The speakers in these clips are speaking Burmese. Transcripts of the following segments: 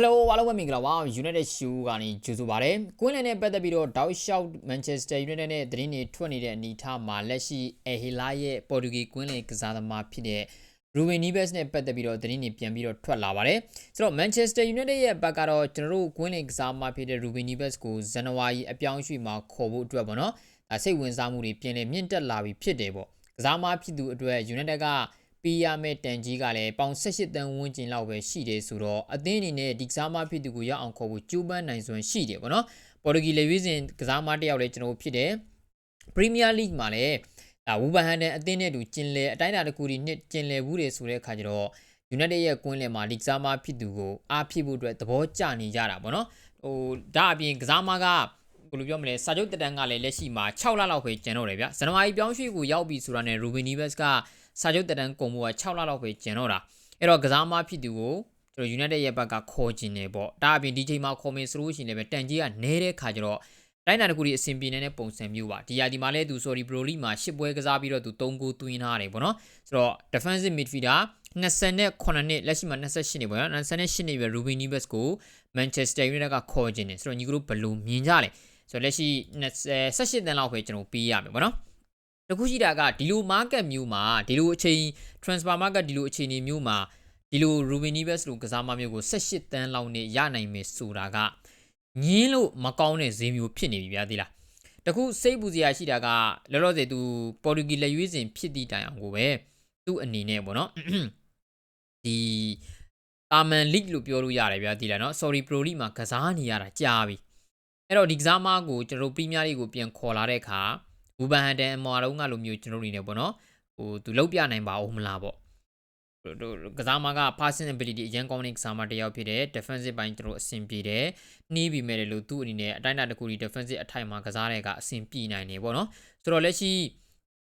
Hello အားလုံးပဲမင်္ဂလာပါ United Show ကနေကြိုဆိုပါရစေ။ကွင်းလင်းနဲ့ပတ်သက်ပြီးတော့ Dow Shout Manchester United နဲ့သတင်းတွေထွက်နေတဲ့အနေအထားမှာလက်ရှိ El Hilal ရဲ့ပေါ်တူဂီကွင်းလင်းကစားသမားဖြစ်တဲ့ Ruben Neves နဲ့ပတ်သက်ပြီးတော့သတင်းတွေပြန်ပြီးတော့ထွက်လာပါတယ်။ဆိုတော့ Manchester United ရဲ့ဘက်ကတော့ကျွန်တော်တို့ကွင်းလင်းကစားသမားဖြစ်တဲ့ Ruben Neves ကိုဇန်နဝါရီအပြောင်းအရွှေ့မှာခေါ်ဖို့အတွက်ပေါ့နော်။ဒါစိတ်ဝင်စားမှုတွေပြင်လည်မြင့်တက်လာပြီဖြစ်တယ်ပေါ့။ကစားသမားဖြစ်သူအတွက် United က ပေးရမယ့်တန်ကြီးကလည်းပေါင်18တန်းဝန်းကျင်လောက်ပဲရှိတယ်ဆိုတော့အသင်းအနေနဲ့ဒီကစားမဖြစ်သူကိုရအောင်ခေါ်ဖို့ကြိုးပမ်းနိုင်စွမ်းရှိတယ်ပေါ့နော်ပေါ်တူဂီလေရွေးစဉ်ကစားမတစ်ယောက်လည်းကျွန်တော်ဖြစ်တယ်ပရီးမီးယားလိဂ်မှာလည်းဒါဝူဘန်ဟန်တန်အသင်းနဲ့တူကျင်လေအတိုင်းအတာတစ်ခုဒီနှစ်ကျင်လေဘူးတွေဆိုတဲ့အခါကျတော့ United ရဲ့ကွင်းလယ်မှာဒီကစားမဖြစ်သူကိုအားဖြစ်ဖို့အတွက်သဘောကျနေကြတာပေါ့နော်ဟိုဒါအပြင်ကစားမကဘယ်လိုပြောမလဲစာချုပ်တက်တန်းကလည်းလက်ရှိမှာ6လလောက်ပဲကျန်တော့တယ်ဗျဇန်နဝါရီပြောင်းရွှေ့ကိုရောက်ပြီဆိုတာနဲ့ Ruben Neves က စာချုပ်တက်တန်းကုန်မှုက6လလောက်ပဲကျန်တော့တာအဲ့တော့ကစားမဖြစ်သူကိုကျွန်တော် United ရဲ့ဘက်ကခေါ်ကျင်နေပေါ့ဒါအပြင်ဒီချိန်မှာခေါ်မယ်ဆိုလို့ရှိရင်လည်းတန်ကြီးကနဲတဲ့ခါကျတော့တိုင်းနာတကူဒီအဆင်ပြေနေတဲ့ပုံစံမျိုးပါဒီယာဒီမှာလည်းသူ sorry pro league မှာ10ပွဲကစားပြီးတော့သူ3ဂိုးသွင်းထားတယ်ပေါ့နော်ဆိုတော့ defensive midfielder 28နှစ်လက်ရှိမှာ28နှစ်ပေါ့နော်28နှစ်ပဲ Ruben Neves ကို Manchester United ကခေါ်ကျင်နေဆိုတော့ညီကတို့ဘယ်လိုမြင်ကြလဲဆိုတော့လက်ရှိ18တန်းလောက်ပဲကျွန်တော်ပေးရမယ်ပေါ့နော် တခုရှိတာကဒီလို market မျိုးမှာဒီလိုအချိန် transfer market ဒီလိုအခြေအနေမျိုးမှာဒီလို Ruben Neves လိုကစားမမျိုးကို18တန်းလောက်နဲ့ရနိုင်မယ်ဆိုတာကညင်းလို့မကောင်းတဲ့ဈေးမျိုးဖြစ်နေပြီဗျာသိလားတခုစိတ်ပူစရာရှိတာကလောလောဆယ်သူပေါ်တူဂီလက်ရွေးစင်ဖြစ်သည့်တိုင်အောင်ကိုပဲသူ့အနေနဲ့ပေါ့နော်ဒီတာမန် league လို့ပြောလို့ရတယ်ဗျာသိလားနော် sorry pro league မှာကစားနေရတာကြာပြီအဲ့တော့ဒီကစားမကိုကျွန်တော်တို့ premier league ကိုပြန်ခေါ်လာတဲ့အခါ ဘူဘန်ဟန်တန်အမော်တုံးကလိုမျိုးကျွန်တော်တို့နေပေါ့နော်ဟိုသူလောက်ပြနိုင်ပါဦးမလားပေါ့ကစားမက passing ability အရင်ကောင်းတဲ့ကစားမတစ်ယောက်ဖြစ်တဲ့ defensive ဘိုင်းကျွန်တော်အဆင်ပြေတယ်နှီးပြီးမဲ့လို့သူ့အနေနဲ့အတိုင်းအတာတစ်ခုဒီ defensive အထိုက်မှာကစားတဲ့ကအဆင်ပြေနိုင်နေပေါ့နော်ဆိုတော့လက်ရှိ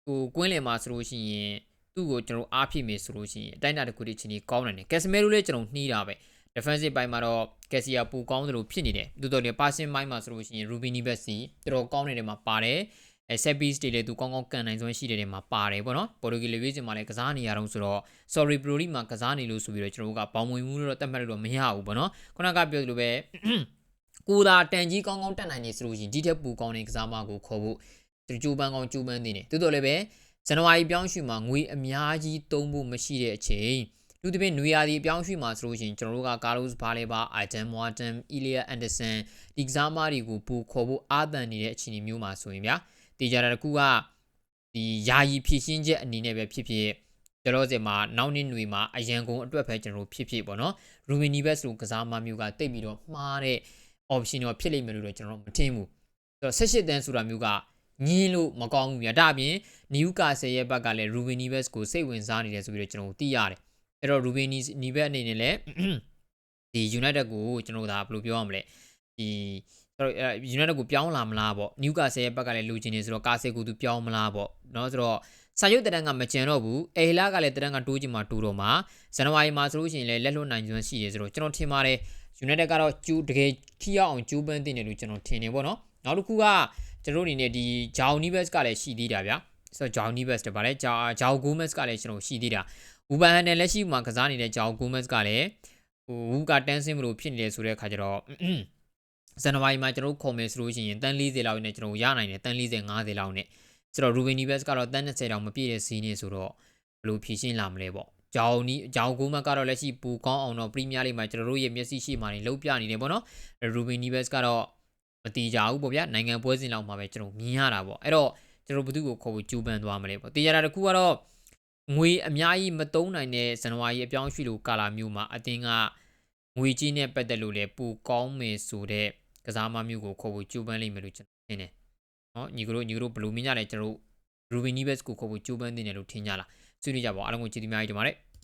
ဟိုကွင်းလင်မှာဆိုလို့ရှိရင်သူ့ကိုကျွန်တော်အားဖြစ်မေဆိုလို့ရှိရင်အတိုင်းအတာတစ်ခုဒီချင်းကြီးကောင်းနိုင်တယ်ကက်စမဲလိုလည်းကျွန်တော်နှီးတာပဲ defensive ဘိုင်းမှာတော့ကက်စီယာပူကောင်းသလိုဖြစ်နေတယ်တိုးတော်လေ passing ဘိုင်းမှာဆိုလို့ရှိရင် Ruby Nibes စီတော်တော်ကောင်းနေတယ်မှာပါတယ် အဲ set piece တွေလည်းသူကောင်းကောင်းကန်နိုင်စွမ်းရှိတဲ့နေမှာပါတယ်ပေါ့နော်ပေါ်တူဂီလေဝေးစင်မှာလည်းကစားနေရတော့ဆိုတော့ sorry pro league မှာကစားနေလို့ဆိုပြီးတော့ကျွန်တော်တို့ကဘောင်ဝင်မှုတော့တတ်မှတ်လို့တော့မရဘူးပေါ့နော်ခုနကပြောသလိုပဲကိုသာတန်ကြီးကောင်းကောင်းတက်နိုင်နေဆိုလို့ရှိရင်ဒီထက်ပူကောင်းတဲ့ကစားမကိုခေါ်ဖို့ကြိုးပမ်းကောင်းကြိုးပမ်းနေတယ်တိုးတော်လည်းပဲဇန်နဝါရီပြောင်းရွှေ့မှာငွေအများကြီးသုံးဖို့မရှိတဲ့အချိန်လူတပင်းနွေရာသီအပြောင်းရွှေ့မှာဆိုလို့ရှိရင်ကျွန်တော်တို့ကကာလိုစ်ဘာလေဘာအာဂျန်မွာတန်အီလီယာအန်ဒါဆန်ဒီကစားမတွေကိုပူခေါ်ဖို့အာသန်နေတဲ့အခြေအနေမျိုးမှာဆိုရင်ဗျာ တေချာတာတကူကဒီယာယီဖြည့်ရှင်းချက်အနေနဲ့ပဲဖြစ်ဖြစ်ကျွန်တော်စီမှာနောက်နှစ်ຫນွေမှာအရန်ကုန်အတွက်ပဲကျွန်တော်ဖြစ်ဖြစ်ပေါ့နော်ရူမီနီဘက်စ်လိုကစားမမျိုးကတိတ်ပြီးတော့မှားတဲ့ option တော့ဖြစ်လိမ့်မယ်လို့တော့ကျွန်တော်မထင်ဘူးဆိုတော့18တန်းဆိုတာမျိုးကညင်းလို့မကောင်းဘူးဗျာဒါအပြင်နယူကာဆယ်ရဲ့ဘက်ကလည်းရူဘီနီဘက်စ်ကိုစိတ်ဝင်စားနေတယ်ဆိုပြီးတော့ကျွန်တော်သိရတယ်အဲ့တော့ရူဘီနီနီဘက်အနေနဲ့လည်းဒီ United ကိုကျွန်တော်ဒါဘယ်လိုပြောရမလဲဒီ ဆိုတော့ United ကိုပြောင်းလာမလားပေါ့နယူကာဆယ်ရဲ့ဘက်ကလည်းလူချင်းနေဆိုတော့ကာဆယ်ကိုသူပြောင်းမလားပေါ့เนาะဆိုတော့စာရုပ်တရန်ကမကြံတော့ဘူးအေလာကလည်းတရန်ကတိုးချင်မှတိုးတော့မှာဇန်နဝါရီမှာဆိုလို့ရှိရင်လည်းလက်လွတ်နိုင်ကျွန်းရှိတယ်ဆိုတော့ကျွန်တော်ထင်ပါတယ် United ကတော့ကျူးတကယ်ထိရောက်အောင်ကျူးပန်းတင်တယ်လို့ကျွန်တော်ထင်နေပေါ့နော်နောက်တစ်ခုကကျွန်တော်အနေနဲ့ဒီဂျောင်နီဘက်စ်ကလည်းရှိသေးတာဗျာဆိုတော့ဂျောင်နီဘက်စ်တပါလေဂျောင်ဂျောင်ဂိုမက်စ်ကလည်းကျွန်တော်ရှိသေးတာဝူဘန်ဟန်နဲ့လက်ရှိမှာကစားနေတဲ့ဂျောင်ဂိုမက်စ်ကလည်းဟိုဝူကတန်းစင်းမလို့ဖြစ်နေတယ်ဆိုတဲ့အခါကျတော့ ဇန်နဝါရီမှာကျွန်တော်ခေါ်မယ်ဆိုလို့ရှိရင်တန်း40လောက်နဲ့ကျွန်တော်ရနိုင်တယ်တန်း40 50လောက်နဲ့ဆိုတော့ Ruben Neves ကတော့တန်း20တောင်မပြည့်တဲ့စီးနေဆိုတော့ဘယ်လိုဖြည့်ရှင်းလာမလဲပေါ့ဂျောင်နီဂျောင်ဂိုမက်ကတော့လက်ရှိပူကောင်းအောင်တော့ပရီးမီးယားလိမှာကျွန်တော်တို့ရဲ့မျက်စိရှိမှနေလုံးပြနေတယ်ပေါ့နော် Ruben Neves ကတော့မတီးကြဘူးပေါ့ဗျာနိုင်ငံပွဲစဉ်လောက်မှာပဲကျွန်တော်မြင်ရတာပေါ့အဲ့တော့ကျွန်တော်ဘသူကိုခေါ်ဖို့ကြိုးပမ်းသွားမလဲပေါ့တရားတာတစ်ခုကတော့ငွေအများကြီးမသုံးနိုင်တဲ့ဇန်နဝါရီအပြောင်းရွှေ့လိုကာလာမျိုးမှာအတင်းကငွေကြီးနဲ့ပတ်သက်လို့လေပူကောင်းမယ်ဆိုတဲ့ ကစားမမျိုးကိုခေါ်ဖို့ကြိုးပမ်းလိမ့်မယ်လို့ကျွန်တော်ထင်တယ်နော်ညီကတို့ညီကတို့ဘယ်လိုမြင်ကြလဲကျွန်တော် Ruben Neves ကိုခေါ်ဖို့ကြိုးပမ်းနေတယ်လို့ထင်ကြလားဆွေးနွေးကြပါအားလုံးကိုကျေးဇူးများကြီးတင်ပါတယ်